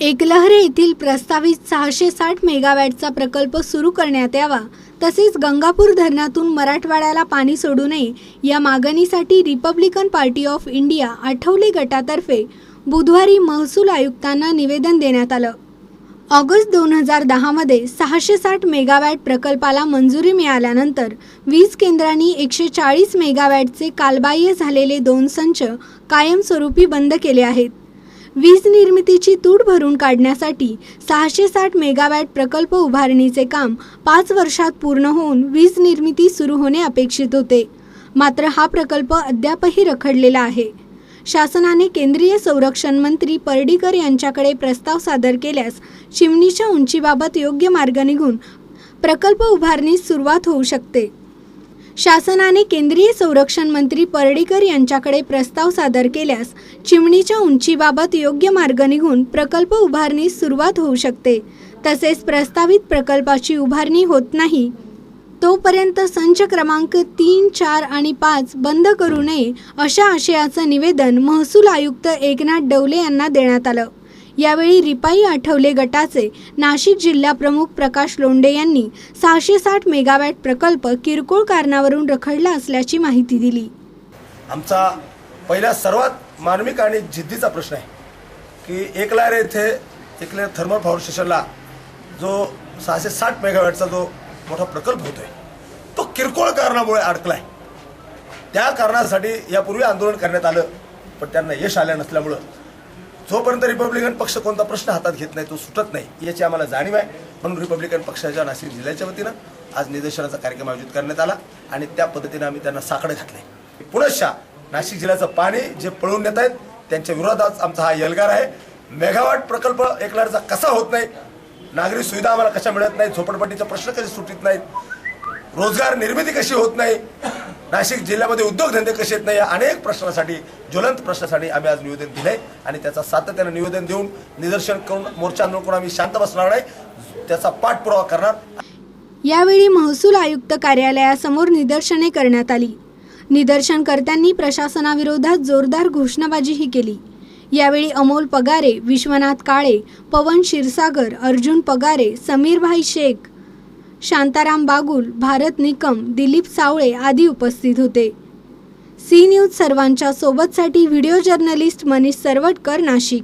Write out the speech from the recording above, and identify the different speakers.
Speaker 1: एकलहरे येथील प्रस्तावित सहाशे साठ मेगावॅटचा प्रकल्प सुरू करण्यात यावा. तसेच गंगापूर धरणातून मराठवाड्याला पाणी सोडू नये. या मागणीसाठी Republican Party of India Athawale गटातर्फे बुधवारी महसूल आयुक्तांना निवेदन देण्यात आलं. ऑगस्ट दोन हजार दहामध्ये सहाशे साठ मेगावॅट प्रकल्पाला मंजुरी मिळाल्यानंतर वीज केंद्रांनी एकशे चाळीस मेगावॅटचे कालबाह्य झालेले दोन संच कायमस्वरूपी बंद केले आहेत. वीज निर्मितीची तूट भरून काढण्यासाठी सहाशे साठ मेगावॅट प्रकल्प उभारणीचे काम पाच वर्षात पूर्ण होऊन वीज निर्मिती सुरू होणे अपेक्षित होते. मात्र हा प्रकल्प अद्यापही रखडलेला आहे. शासनाने केंद्रीय संरक्षण मंत्री पर्डीकर यांच्याकडे प्रस्ताव सादर केल्यास चिमणीच्या उंचीबाबत योग्य मार्ग निघून प्रकल्प उभारणीस सुरुवात होऊ शकते. शासनाने केंद्रीय संरक्षण मंत्री पर्डीकर यांच्याकडे प्रस्ताव सादर केल्यास चिमणीच्या उंचीबाबत योग्य मार्ग निघून प्रकल्प उभारणीस सुरुवात होऊ शकते. तसेच प्रस्तावित प्रकल्पाची उभारणी होत नाही. तोपर्यंत संच क्रमांक तीन चार आणि पाच बंद करू नये अशा आशयाचं निवेदन महसूल आयुक्त एकनाथ डवले यांना देण्यात आलं. यावेळी रिपाई आठवले गटाचे नाशिक जिल्हा प्रमुख प्रकाश लोंडे यांनी सहाशे साठ मेगावॅट प्रकल्प किरकोळ कारणावरून रखडला असल्याची माहिती दिली.
Speaker 2: आमचा पहिला सर्वात मार्मिक आणि जिद्दीचा प्रश्न आहे की एकलार येथे एकल्या थर्मल पॉवर स्टेशनला जो सहाशे साठ मेगावॅटचा जो मोठा प्रकल्प होतोय तो किरकोळ कारणामुळे अडकलाय. त्या कारणासाठी यापूर्वी आंदोलन करण्यात आलं पण त्यांना यश आलं नसल्यामुळं जोपर्यंत रिपब्लिकन पक्ष कोणता प्रश्न हातात घेत नाही तो सुटत नाही याची आम्हाला जाणीव आहे. म्हणून रिपब्लिकन पक्षाच्या नाशिक जिल्ह्याच्या वतीनं आज निदर्शनाचा कार्यक्रम आयोजित करण्यात आला आणि त्या पद्धतीनं आम्ही त्यांना साकडे घातले पुनश्च नाशिक जिल्ह्याचं पाणी जे पळून नेत आहेत त्यांच्या विरोधात आमचा हा एल्गार आहे. मेगावाट प्रकल्प एकलारचा कसा होत नाही? नागरी सुविधा आम्हाला कशा मिळत नाही झोपडपट्टीचा प्रश्न कसे सुटत नाहीत? रोजगार निर्मिती कशी होत नाही? नाशिक जिल्ह्यामध्ये उद्योगधंदे कसे येत नाही या अनेक प्रश्नासाठी ज्वलंत प्रश्नासाठी आम्ही आज निवेदन दिलंय आणि त्याचा सातत्यानं निवेदन देऊन निदर्शन करून मोर्चा आंदोलन करून आम्ही शांत बसणार नाही त्याचा पाठपुरावा करणार.
Speaker 1: यावेळी महसूल आयुक्त कार्यालयासमोर निदर्शने करण्यात आली. निदर्शनकर्त्यांनी प्रशासनाविरोधात जोरदार घोषणाबाजीही केली. यावेळी अमोल पगारे विश्वनाथ काळे पवन क्षीरसागर अर्जुन पगारे समीरभाई शेख शांताराम बागुल भारत निकम दिलीप सावळे आदी उपस्थित होते. सी न्यूज सर्वांच्या सोबतसाठी व्हिडिओ जर्नलिस्ट मनीष सरवटकर नाशिक.